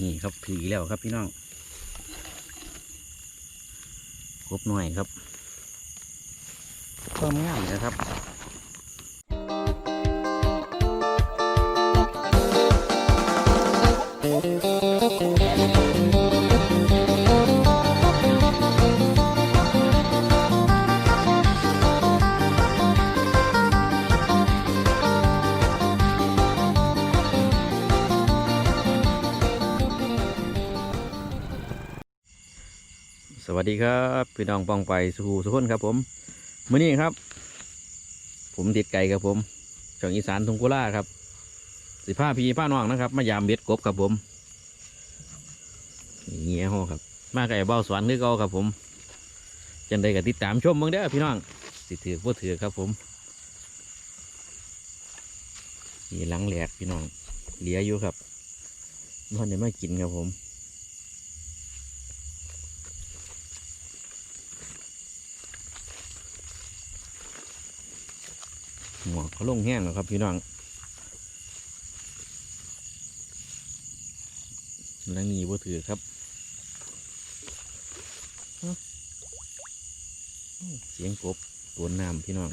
นี่ครับผีแล้วครับพี่น้องครบหน่อยครับความงามนะครับ สวัสดีครับพี่น้องปองไปสู่สุขนครับ ผมมื้อนี้ครับ ผมติดไก่ครับผมจากอีสานทุงกุล่าครับ สิผ้าพีผ้าน้องนะครับ มายามเบ็ดกบครับผมเงี้ยห้อครับ มาไก่เบ้าสวรรค์คือเก่าครับ ผมจังใดก็ติดตามชมเบิ่งเด้อพี่น้องสิถือพ่ถือครับ ผมนี่หลังแหลกพี่น้องเหลียอยู่ครับมันได้มากินครับผม หมอก เขาลงแห้งแล้วครับพี่น้องนั่งนี่บ่ถือครับ เสียงกบตัวน้ำพี่น้อง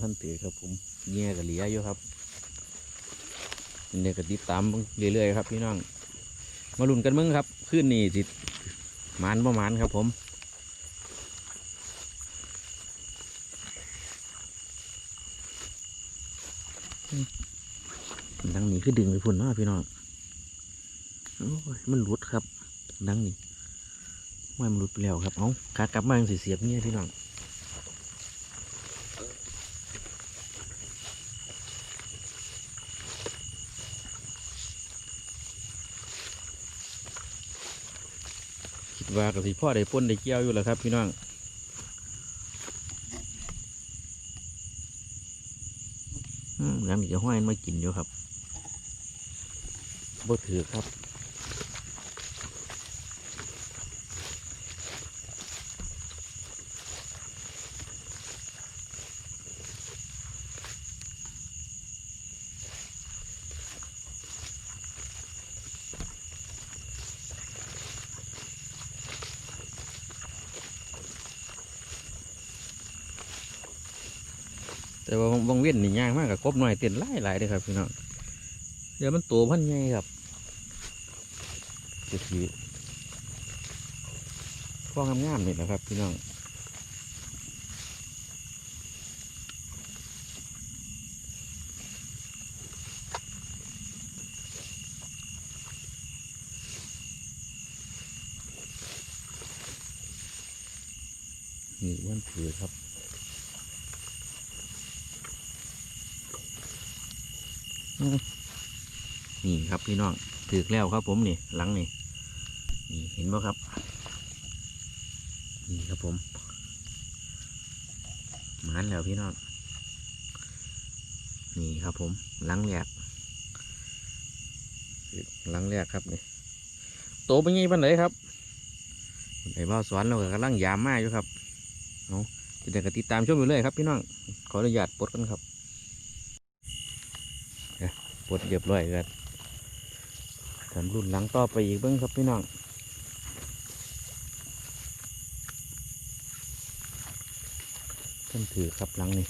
ท่านตือครับผมเงี้ยกับเหลียอยู่ครับเนี่ยก็ติดตามเรื่อยๆครับพี่น้อง มาลุ้นกันมึงครับขึ้นนี่สิ มันประมาณครับผมดังนี้คือดึงไปพุ่นเนาะพี่น้องโอ้ยมันหลุดครับ ดังนี้ไม่มันหลุดไปแล้วครับ เอาขากลับมายังสิเสียบเนี่ยพี่น้อง ว่ากับสิพ่อได้ป้นได้เกี่ยวอยู่แล้วครับพี่น้องอืมยังจะห้อยมากินอยู่ครับบ่ถือครับ แต่ว่าบางเวียนนี่ยางมากกับกบหน่อยเต้นไล่หลายเลยครับพี่น้องเดี๋ยวมันโตพันใหญ่ครับจะทีพ่องามๆนี่แหละครับพี่น้องนี่วันถือครับ นี่ครับพี่น้องถือแล้วครับผมนี่หลังนี่นี่เห็นไหมครับ นี่ครับผมมันแล้วพี่น้องนี่ครับผมหลังแรกหลังแรกครับนี่โตเป็นไงบ้านไหนครับไอ้บ้าวสวนเรากำลังยามมากอยู่ครับเอาจะได้กติดตามชมอยู่เลยครับพี่น้องขออนุญาตปลดกันครับ ปลดเรียบร้อยกันทำรุ่นหลังต่อไปอีกเบิ้งครับพี่น้องท่านถือครับหลังนี่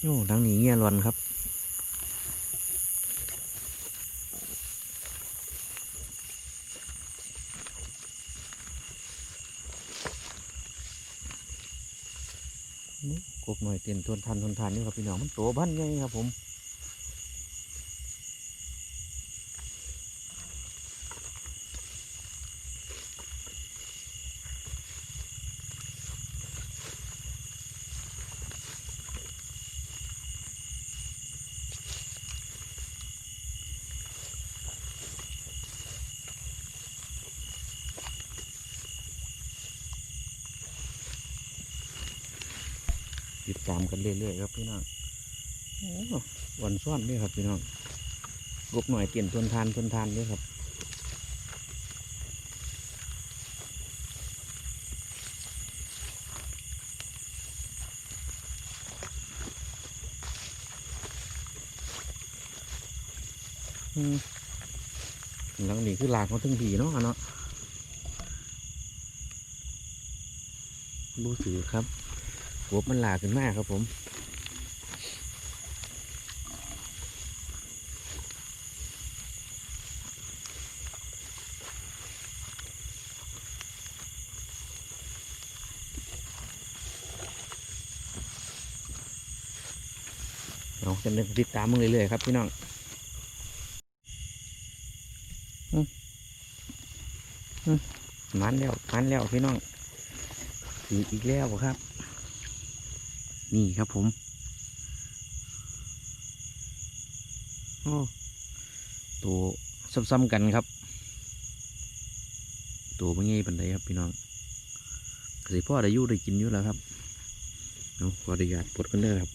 โอ้หลังนี้เงียรอนครับ กบหน่อยเตียนทนทันทนทันนี่ครับพี่น้องมันโตบ้านไงครับผม ติดตามกันเรื่อยๆครับพี่น้องวันซ่อนนี่ครับพี่น้องกบหน่อยเตียนทนทานทนทานด้วยครับอืมหลังนี้คือลากเขาถึงผีเนาะอะเนาะบูสือครับ กบมันหลากขึ้นมากครับผมเราจะเดินติดตามมึงเรื่อยๆครับพี่น้องมันแล้วมันแล้วพี่น้องอีกแล้วครับ นี่ครับผม โอ้ ตัวซ้ำๆกันครับ ตัวไม่ง่ายปันไดครับพี่น้องกสิพ่อได้ยู่ได้กินอยู่แล้วครับเอาขออนุญาตปลดกันเด้อครับ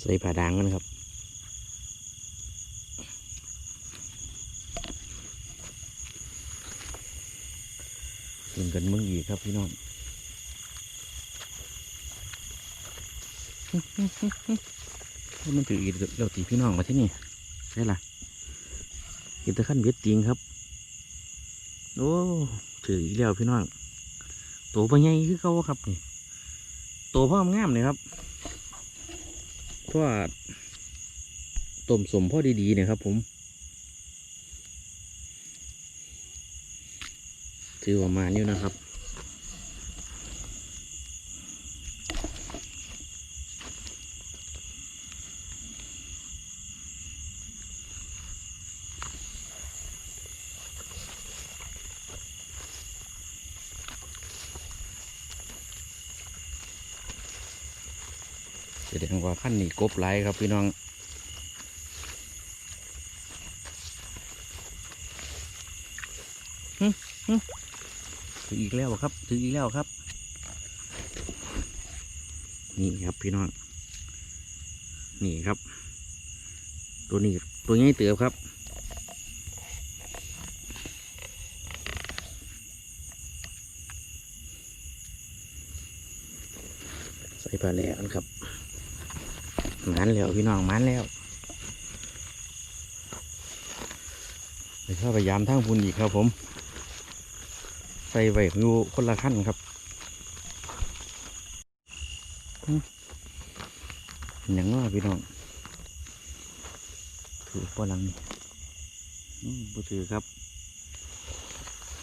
ใส่ผ้าด่างกันครับ กันมึงอีกครับพี่น้องมันถืออีกแล้วตีพี่น้องมาที่นี่ได้ละกินตะขั้นเวทจริงครับ โอ้ถืออีกแล้วพี่น้องตัวปัญญคือเขาครับนี่ตัวพ่อมงามเลยครับเพราะว่าต้มสมพ่อดีๆเนี่ยครับ ผม ถือประมาณนี้นะครับแสดงว่าขั้นนี้กบไหลายครับพี่น้องหึหึ ถืออีกแล้วครับ ถืออีกแล้วครับ นี่ครับพี่น้องนี่ครับ ตัวนี้ตัวนี้เตือบครับ ใส่ปลาแหลกกันครับมันแล้วพี่น้องมันแล้วไปเข้าพยายามทั้งพุ่นอีกครับผม ใส่ไว้อยู่คนละขั้นครับอย่างน้อยพี่น้องถือปอลังนี่อืมบ่ถือครับ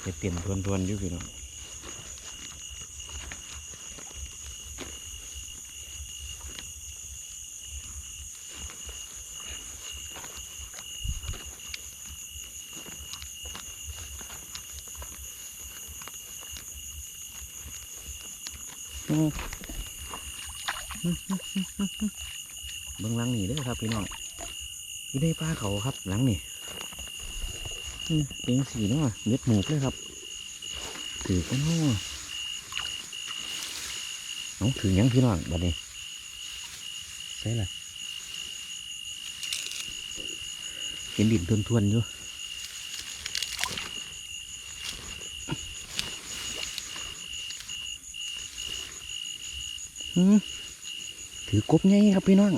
จะเตรียมทวนๆอยู่พี่น้อง อืมเบื้องหลังนี่ด้อครับพี่น้องอยู่ในป่าเขาครับหลังนี่เป็นสีเนาะเม็ดหมูกเลยครับถือกันเนาะน้องถือยังพี่น้องบัดนี้ใช่ละเห็นดินทวนๆอยู่ ถือกบไงครับพี่น้อง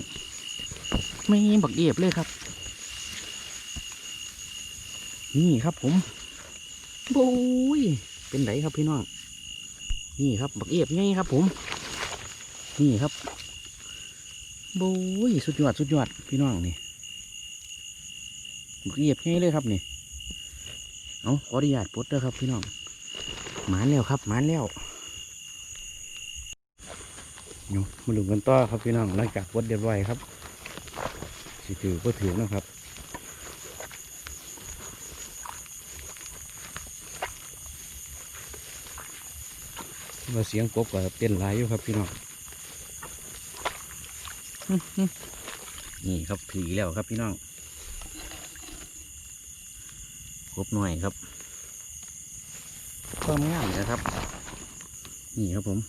ไม่บักเอียบเลยครับ นี่ครับผมโอ้ยเป็นไหนครับพี่น้องนี่ครับ บักเอียบไงครับ ผม นี่ครับโอ้ยสุดยอดสุดยอดพี่น้องนี่บักเอียบไงเลยครับนี่เอาขออนุญาตปลดเด้อครับพี่น้องหมานแล้วครับหมานแล้ว อยู่มาดูกันต่อครับพี่น้องหลังจากวัดเรียบร้อยครับสิถือก็ถือนะครับว่าเสียงกบก็เต้นหลายอยู่ครับพี่น้องนี่ครับถือแล้วครับพี่น้องกบหน่อยครับความง่ายนะครับ นี่ครับผม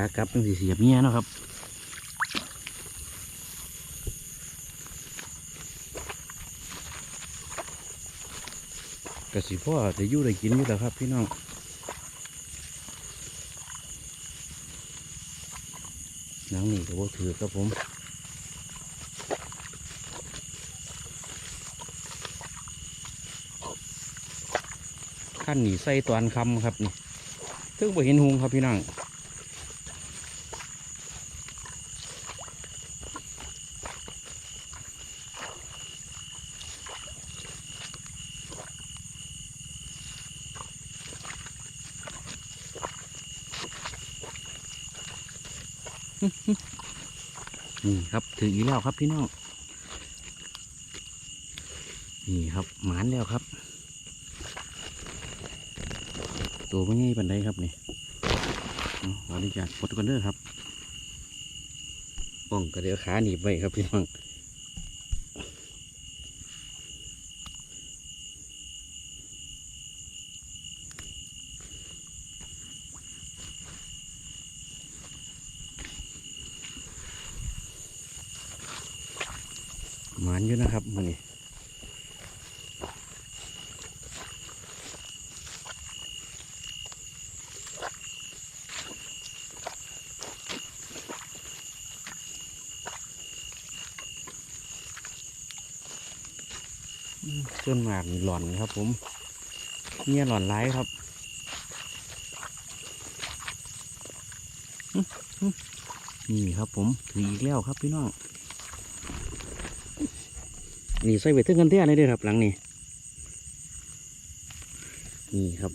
ตากลับตั้งสีเสียบเมียนะครับกสิพ่อจะยู่ได้กินอยู่แล้วครับ พี่น้องนังนี่ก็บ่ถือครับผมขั้นนี่ใส่ตอนคำครับนี่ถึงบ่เห็นหุงครับพี่น้อง นี่ครับถึงอีกแล้วครับพี่น้องนี่ครับหมานแล้วครับ ตัวไม่ง่ายปันไดครับนี่เอาขออนุญาตกดกันเด้อครับป้องกระเดือขาหนีบไว้ครับพี่น้อง หมานอยู่นะครับมือนี้อืม ส่วนมากหล่อนครับ ผมเนี่ยหล่อนร้ายครับนี่ครับผมถืออีกแล้วครับพี่น้องนี่ใส่ไปถึงกันเท่าเลยเด้อครับ หลังนี้นี่ครับ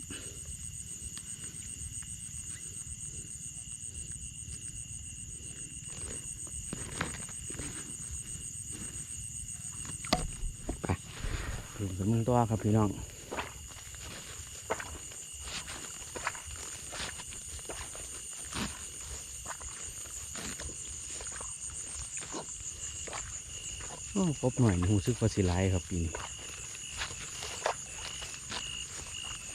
ไปถึงกันมึง ตัวครับพี่น้องโอ้พบหน่อยหูซึกว่าสิไลครับปีนี้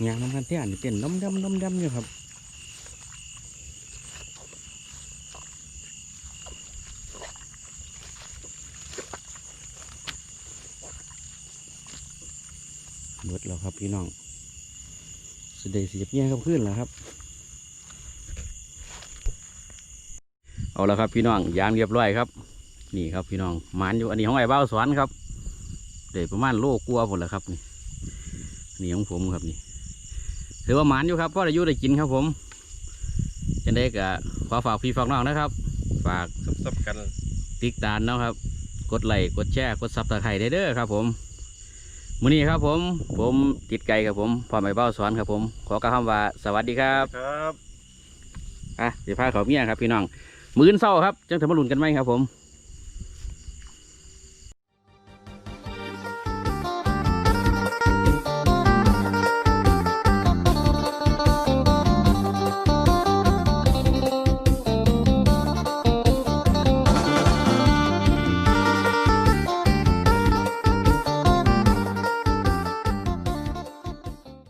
ยางน้ำกันเท่านี่เป็นน้ำดำน้ำดำอยู่ครับ หมดแล้ว ครับพี่น้องสเดสีเงี้ยครับขึ้นแล้วครับ เอาแล้วครับพี่น้องยางเรียบร้อยครับ นี่ครับพี่น้องหมานอยู่อันนี้ของไอ้บ้าวสวนครับเดี๋ยวประมาณโลกลัวหมดแล้วครับนี่นี่ของผมครับนี่ถือว่าหมานอยู่ครับพ่อได้อยุได้กินครับผมจะได้กะขอฝากพี่ฝากน้องนะครับ ฝากซับๆกัน ติ๊กตานเนาะครับ กดไลค์กดแชร์กดซับสไครต์ได้เด้อครับผม มื้อนี้ครับผม ผมติดไก่ครับผมพ่อไม่เบ้าสอนครับผม ขอกล่าวคำว่าสวัสดีครับครับอะเดี๋ยวพาเขาเมียครับพี่น้องมื้ออนเศร้าครับจังทำมาลุ้นกันไหมครับผม